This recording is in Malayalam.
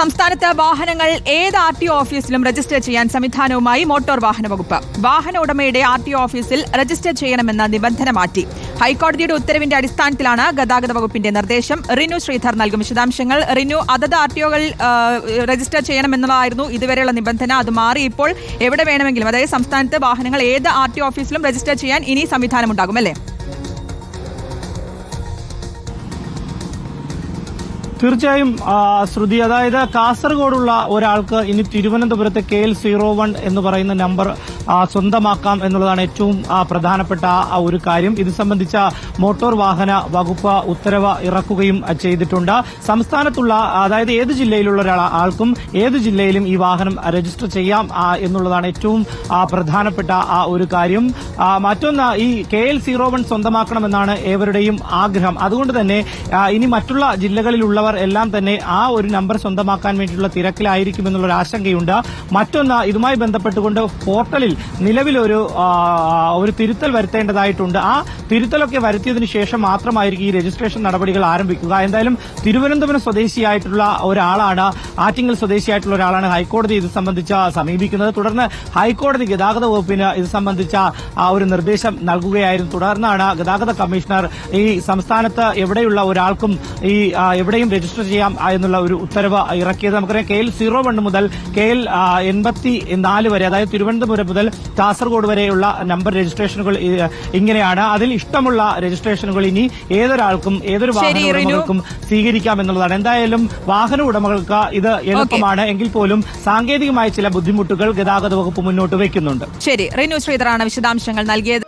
സംസ്ഥാനത്ത് വാഹനങ്ങൾ ഏത് ആർ ടി ഒ ഓഫീസിലും രജിസ്റ്റർ ചെയ്യാൻ സംവിധാനവുമായി മോട്ടോർ വാഹന വകുപ്പ്. വാഹന ഉടമയുടെ ആർ ടി ഒ ഓഫീസിൽ രജിസ്റ്റർ ചെയ്യണമെന്ന നിബന്ധന മാറ്റി. ഹൈക്കോടതിയുടെ ഉത്തരവിന്റെ അടിസ്ഥാനത്തിലാണ് ഗതാഗത വകുപ്പിന്റെ നിർദ്ദേശം. റിനു ശ്രീധർ നൽകും വിശദാംശങ്ങൾ. റിനു അതത് ആർ ടി ഒകൾ രജിസ്റ്റർ ചെയ്യണമെന്നുള്ളതായിരുന്നു ഇതുവരെയുള്ള നിബന്ധന. അത് മാറി ഇപ്പോൾ എവിടെ വേണമെങ്കിലും അതായത് സംസ്ഥാനത്ത് വാഹനങ്ങൾ ഏത് ആർ ടി ഓഫീസിലും രജിസ്റ്റർ ചെയ്യാൻ ഇനി സംവിധാനമുണ്ടാകും അല്ലേ? തീർച്ചയായും ശ്രുതി അതായത് കാസർഗോഡുള്ള ഒരാൾക്ക് ഇനി തിരുവനന്തപുരത്തെ കെ എൽ സീറോ വൺ എന്ന് പറയുന്ന നമ്പർ സ്വന്തമാക്കാം എന്നുള്ളതാണ് ഏറ്റവും പ്രധാനപ്പെട്ട ഒരു കാര്യം. ഇത് സംബന്ധിച്ച മോട്ടോർ വാഹന വകുപ്പ് ഉത്തരവ് ഇറക്കുകയും ചെയ്തിട്ടുണ്ട്. സംസ്ഥാനത്തുള്ള അതായത് ഏത് ജില്ലയിലുള്ള ഒരാൾ ആൾക്കും ഏത് ജില്ലയിലും ഈ വാഹനം രജിസ്റ്റർ ചെയ്യാം എന്നുള്ളതാണ് ഏറ്റവും പ്രധാനപ്പെട്ട ഒരു കാര്യം. മറ്റൊന്ന് ഈ കെ എൽ സീറോ വൺ സ്വന്തമാക്കണമെന്നാണ് ഏവരുടെയും ആഗ്രഹം. അതുകൊണ്ട് തന്നെ ഇനി മറ്റുള്ള ജില്ലകളിലുള്ളവർ എല്ലാം തന്നെ ആ ഒരു നമ്പർ സ്വന്തമാക്കാൻ വേണ്ടിയിട്ടുള്ള തിരക്കിലായിരിക്കും എന്നുള്ള ഒരു ആശങ്കയുണ്ട്. മറ്റൊന്ന് ഇതുമായി ബന്ധപ്പെട്ടുകൊണ്ട് പോർട്ടലിൽ നിലവിലൊരു ഒരു തിരുത്തൽ വരുത്തേണ്ടതായിട്ടുണ്ട്. ആ തിരുത്തലൊക്കെ വരുത്തിയതിനു ശേഷം മാത്രമായിരിക്കും ഈ രജിസ്ട്രേഷൻ നടപടികൾ ആരംഭിക്കുക. എന്തായാലും തിരുവനന്തപുരം സ്വദേശിയായിട്ടുള്ള ഒരാളാണ് ആറ്റിങ്ങൽ സ്വദേശിയായിട്ടുള്ള ഒരാളാണ് ഹൈക്കോടതി ഇത് സംബന്ധിച്ച് സമീപിക്കുന്നത്. തുടർന്ന് ഹൈക്കോടതി ഗതാഗത വകുപ്പിന് ഇത് സംബന്ധിച്ച ഒരു നിർദ്ദേശം നൽകുകയായിരുന്നു. തുടർന്നാണ് ഗതാഗത കമ്മീഷണർ ഈ സംസ്ഥാനത്ത് എവിടെയുള്ള ഒരാൾക്കും ഈ എവിടെയും രജിസ്റ്റർ ചെയ്യാം എന്നുള്ള ഒരു ഉത്തരവ് ഇറക്കിയത്. നമുക്കറിയാം കെ എൽ സീറോ വൺ മുതൽ കെ എൽ എൺപത്തി നാല് വരെ അതായത് തിരുവനന്തപുരം മുതൽ കാസർഗോഡ് വരെയുള്ള നമ്പർ രജിസ്ട്രേഷനുകൾ ഇങ്ങനെയാണ്. അതിൽ ഇഷ്ടമുള്ള രജിസ്ട്രേഷനുകൾ ഇനി ഏതൊരാൾക്കും ഏതൊരു വാഹന ശരി, ഉടമകൾക്കും സ്വീകരിക്കാം എന്നുള്ളതാണ് എന്തായാലും വാഹന ഉടമകൾക്ക് ഇത് എളുപ്പമാണ്. എങ്കിൽ പോലും സാങ്കേതികമായ ചില ബുദ്ധിമുട്ടുകൾ ഗതാഗത വകുപ്പ് മുന്നോട്ട് വയ്ക്കുന്നുണ്ട്. ശരി റിനു ശ്രീധറാണ് വിശദാംശങ്ങൾ നൽകിയത്.